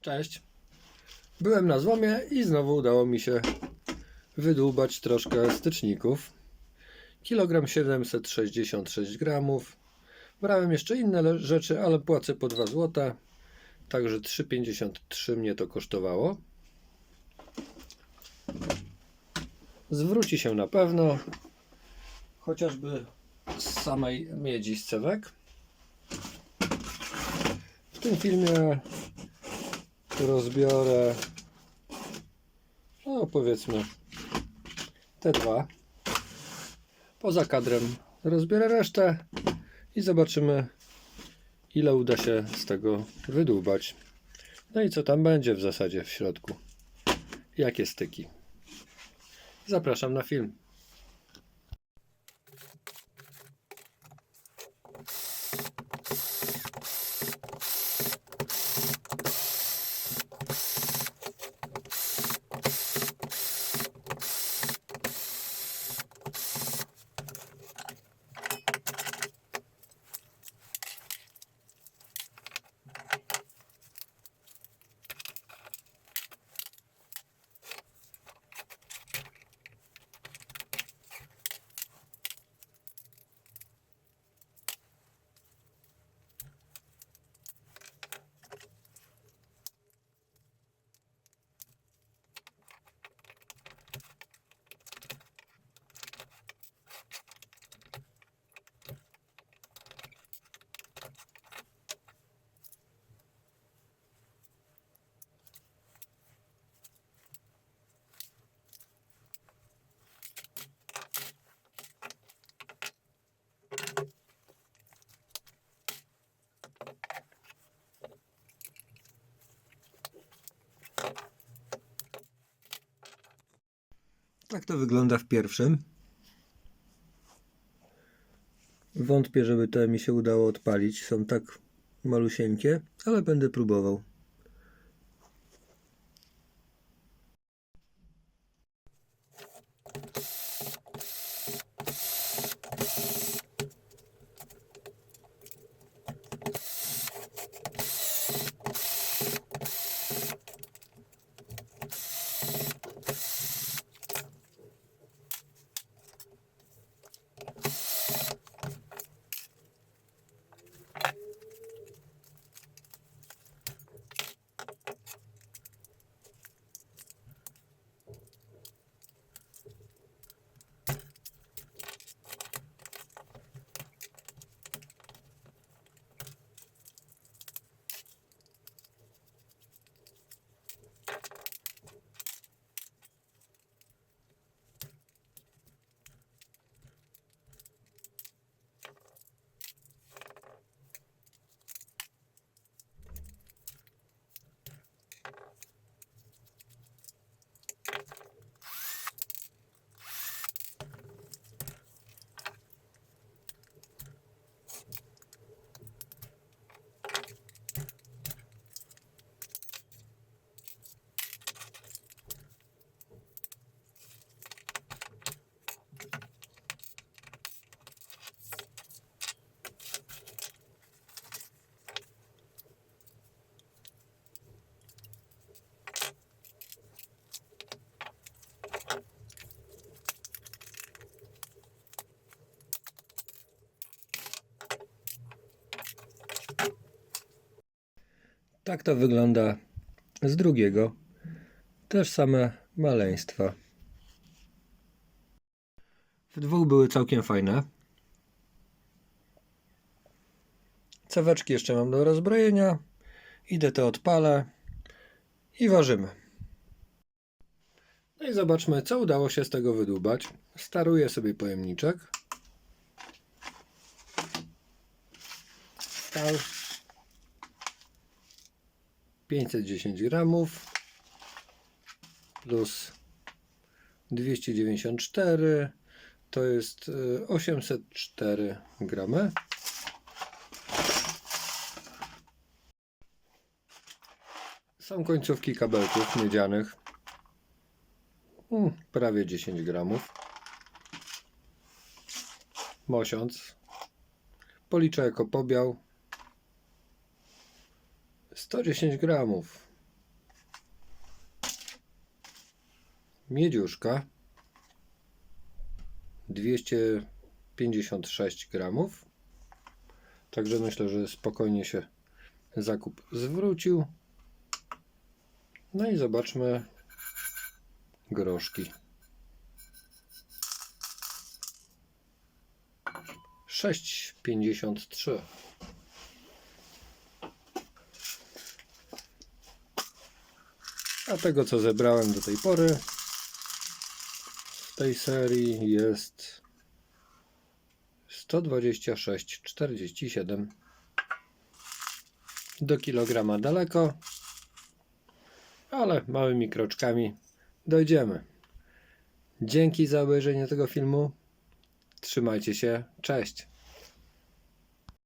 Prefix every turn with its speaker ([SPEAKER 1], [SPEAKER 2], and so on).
[SPEAKER 1] Cześć. Byłem na złomie i znowu udało mi się wydłubać troszkę styczników. Kilogram 766 gramów. Brałem jeszcze inne rzeczy, ale płacę po 2 zł. Także 3,53 mnie to kosztowało. Zwróci się na pewno. Chociażby z samej miedzi z cewek. W tym filmie rozbiorę. No powiedzmy te dwa. Poza kadrem rozbiorę resztę i zobaczymy ile uda się z tego wydłubać. No i co tam będzie w zasadzie w środku? Jakie styki? Zapraszam na film Tak to wygląda w pierwszym. Wątpię, żeby to mi się udało odpalić. Są tak malusieńkie, ale będę próbował. Tak to wygląda z drugiego. Też same maleństwa. W dwóch były całkiem fajne. Ceweczki jeszcze mam do rozbrojenia. Idę to odpalę i ważymy. No i zobaczmy, co udało się z tego wydłubać. Staruję sobie pojemniczek. Stal 510 gramów plus 294 to jest y, 804 gramy. Są końcówki kabelków miedzianych. Mm, prawie 10 gramów. Mosiąc. Policzę jako pobiał. 110 gramów. Miedziuszka 256 gramów. Także myślę, że spokojnie się zakup zwrócił. No i zobaczmy groszki. 6,53 A tego co zebrałem do tej pory w tej serii jest 126,47 do kilograma daleko, ale małymi kroczkami dojdziemy. Dzięki za obejrzenie tego filmu. Trzymajcie się. Cześć.